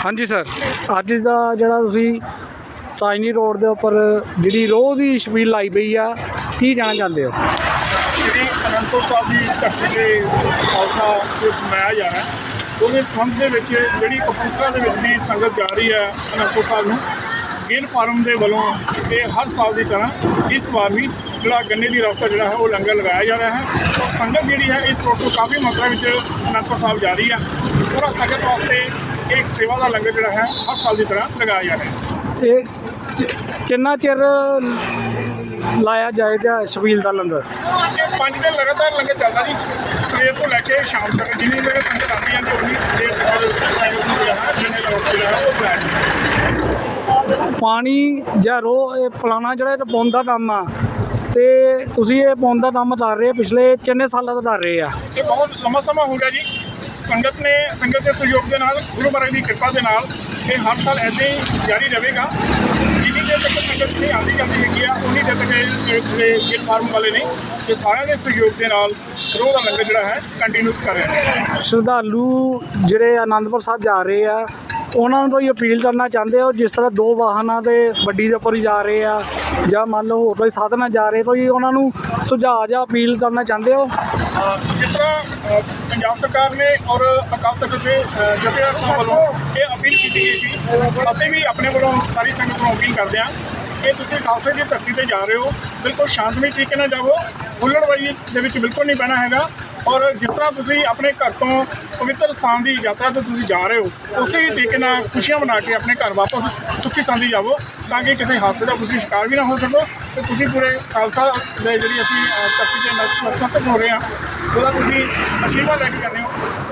ਹਾਂਜੀ ਸਰ ਅੱਜ ਦਾ ਜਿਹੜਾ ਤੁਸੀਂ ਤਾਜਨੀ ਰੋਡ ਦੇ ਉੱਪਰ ਜਿਹੜੀ ਰੋਹ ਦੀ ਛਬੀਲ ਲਾਈ ਪਈ ਆ ਕੀ ਜਾਣਾ ਚਾਹੁੰਦੇ ਹੋ? ਸ਼੍ਰੀ ਅਨੰਦਪੁਰ ਸਾਹਿਬ ਦੀ ਧਰਤੀ ਤੇ ਖਾਲਸਾ ਦਿਵਸ ਮਨਾਇਆ ਜਾ ਰਿਹਾ ਹੈ। ਉਹਦੇ ਸੰਬੰਧ ਦੇ ਵਿੱਚ ਜਿਹੜੀ ਕਪੂਰਥਲਾ ਦੇ ਵਿੱਚ ਵੀ ਸੰਗਤ ਜਾ ਰਹੀ ਹੈ ਅਨੰਦਪੁਰ ਸਾਹਿਬ ਨੂੰ ਗਿੱਲ ਫਾਰਮ ਦੇ ਵੱਲੋਂ ਇਹ ਹਰ ਸਾਲ ਦੀ ਤਰ੍ਹਾਂ ਇਸ ਵਾਰ ਵੀ ਜਿਹੜਾ ਗੰਨੇ ਦੀ ਰਸਤਾ ਜਿਹੜਾ ਹੈ ਉਹ ਲੰਗਰ ਲਗਾਇਆ ਜਾ ਰਿਹਾ ਹੈ। ਔਰ ਸੰਗਤ ਜਿਹੜੀ ਹੈ ਇਸ ਰੋਡ ਤੋਂ ਕਾਫੀ ਮਾਤਰਾ ਵਿੱਚ ਅਨੰਦਪੁਰ ਸਾਹਿਬ ਜਾ ਰਹੀ ਹੈ। ਪੂਰਾ ਸੰਗਤ ਵਾਸਤੇ ਇੱਕ ਸੇਵਾ ਦਾ ਲੰਗਰ ਜਿਹੜਾ ਹੈ ਹਰ ਸਾਲ ਦੀ ਤਰ੍ਹਾਂ ਲਗਾਇਆ ਜਾ ਰਿਹਾ ਹੈ। ਇਹ ਕਿੰਨਾ ਚਿਰ ਲਾਇਆ ਜਾਏਗਾ ਛਬੀਲ ਦਾ ਲੰਗਰ? ਪੰਜ ਦਿਨ ਲਗਾਤਾਰ ਲੰਗਰ ਚੱਲਦਾ ਜੀ। ਸਵੇਰ ਤੋਂ ਲੈ ਕੇ ਸ਼ਾਮ ਤੱਕ ਜਿੰਨੀ ਦੇਰ ਸੰਗਤ ਆਉਂਦੀ ਹੈ ਉਨੀ ਦੇਰ ਤੱਕ ਸਾਈਕਲ ਨੂੰ ਜਿਹੜਾ ਹੈ ਜਿੰਨੇ ਲੋਕ ਜਿਹੜਾ ਉਹ। ਪਾਣੀ ਜਾਂ ਰੋਹ ਇਹ ਪਲਾਣਾ ਜਿਹੜਾ ਇਹ ਪਾਉਣ ਦਾ ਕੰਮ ਆ। ਤੇ ਤੁਸੀਂ ਇਹ ਪਾਉਣ ਦਾ ਕੰਮ ਕਰ ਰਹੇ ਹੋ ਪਿਛਲੇ ਕਿੰਨੇ ਸਾਲਾਂ ਤੋਂ ਕਰ ਰਹੇ ਆ? ਇਹ ਬਹੁਤ ਲੰਮਾ ਸਮਾਂ ਹੋ ਗਿਆ ਜੀ। ਸੰਗਤ ਨੇ ਸੰਗਤ ਦੇ ਸਹਿਯੋਗ ਦੇ ਨਾਲ ਗੁਰੂ ਮਹਾਰਾਜ ਦੀ ਕਿਰਪਾ ਦੇ ਨਾਲ ਇਹ ਹਰ ਸਾਲ ਐਦਾਂ ਹੀ ਜਾਰੀ ਰਹੇਗਾ। ਜਿੰਨੀ ਦੇਰ ਤੱਕ ਸੰਗਤ ਨਹੀਂ ਆਉਂਦੀ ਜਾਂਦੀ ਹੈਗੀ ਆ ਉਨੀ ਦੇਰ ਤੱਕ ਇਹ ਫਾਰਮ ਵਾਲੇ ਨੇ ਇਹ ਸਾਰਿਆਂ ਦੇ ਸਹਿਯੋਗ ਦੇ ਨਾਲ ਰੋਹ ਦਾ ਲੰਗਰ ਜਿਹੜਾ ਹੈ ਕੰਟੀਨਿਊਸ ਕਰ ਰਹੇ ਨੇ। ਸ਼ਰਧਾਲੂ ਜਿਹੜੇ ਆਨੰਦਪੁਰ ਸਾਹਿਬ ਜਾ ਰਹੇ ਆ ਉਹਨਾਂ ਨੂੰ ਕੋਈ ਅਪੀਲ ਕਰਨਾ ਚਾਹੁੰਦੇ ਹੋ ਜਿਸ ਤਰ੍ਹਾਂ ਦੋ ਵਾਹਨਾਂ ਦੇ ਵੱਡੀ ਦੇ ਉੱਪਰ ਹੀ ਜਾ ਰਹੇ ਆ ਜਾਂ ਮੰਨ ਲਓ ਹੋਰ ਕੋਈ ਸਾਧਨ ਨਾਲ ਜਾ ਰਹੇ ਕੋਈ ਉਹਨਾਂ ਨੂੰ ਸੁਝਾਅ ਜਾਂ ਅਪੀਲ ਕਰਨਾ ਚਾਹੁੰਦੇ ਹੋ? ਜਿਸ ਤਰ੍ਹਾਂ ਪੰਜਾਬ ਸਰਕਾਰ ਨੇ ਔਰ ਅਕਾਲ ਤਖਤ ਦੇ ਜਥੇਦਾਰ ਸਾਹਿਬ ਵੱਲੋਂ ਇਹ ਅਪੀਲ ਕੀਤੀ ਗਈ ਸੀ। ਅਸੀਂ ਵੀ ਆਪਣੇ ਵੱਲੋਂ ਸਾਰੀ ਸੰਗਤ ਨੂੰ ਅਪੀਲ ਕਰਦੇ ਹਾਂ ਕਿ ਤੁਸੀਂ ਖਾਲਸੇ ਦੀ ਧਰਤੀ ਤੇ ਜਾ ਰਹੇ ਹੋ, ਬਿਲਕੁਲ ਸ਼ਾਂਤਮਈ ਤਰੀਕੇ ਨਾਲ ਜਾਵੋ, ਹੁੱਲੜਬਾਜ਼ੀ ਦੇ ਵਿੱਚ ਬਿਲਕੁਲ ਨਹੀਂ ਪੈਣਾ ਹੈਗਾ। ਔਰ ਜਿਸ ਤਰ੍ਹਾਂ ਤੁਸੀਂ ਆਪਣੇ ਘਰ ਤੋਂ ਪਵਿੱਤਰ ਸਥਾਨ ਦੀ ਯਾਤਰਾ ਤੇ ਤੁਸੀਂ ਜਾ ਰਹੇ ਹੋ ਉਸੇ ਹੀ ਤਰੀਕੇ ਨਾਲ ਖੁਸ਼ੀਆਂ ਮਨਾ ਕੇ ਆਪਣੇ ਘਰ ਵਾਪਸ ਸੁੱਖੀ ਸੰਦੀ ਜਾਵੋ ਤਾਂ ਕਿ ਕਿਸੇ ਹਾਦਸੇ ਦਾ ਤੁਸੀਂ ਸ਼ਿਕਾਰ ਵੀ ਨਾ ਹੋ ਸਕੋ ਤੇ ਤੁਸੀਂ ਪੂਰੇ ਖਾਲਸਾ ਦੇ ਜਿਹੜੀ ਅਸੀਂ ਅ, ਧਰਤੀ ਤੇ ਨਤਮਸਤਕ ਹੋ ਰਹੇ ਹਾਂ ਉਹਦਾ ਤੁਸੀਂ ਆਸ਼ੀਰਵਾਦ ਲੈ ਕੇ ਜਾਂਦੇ ਹੋ।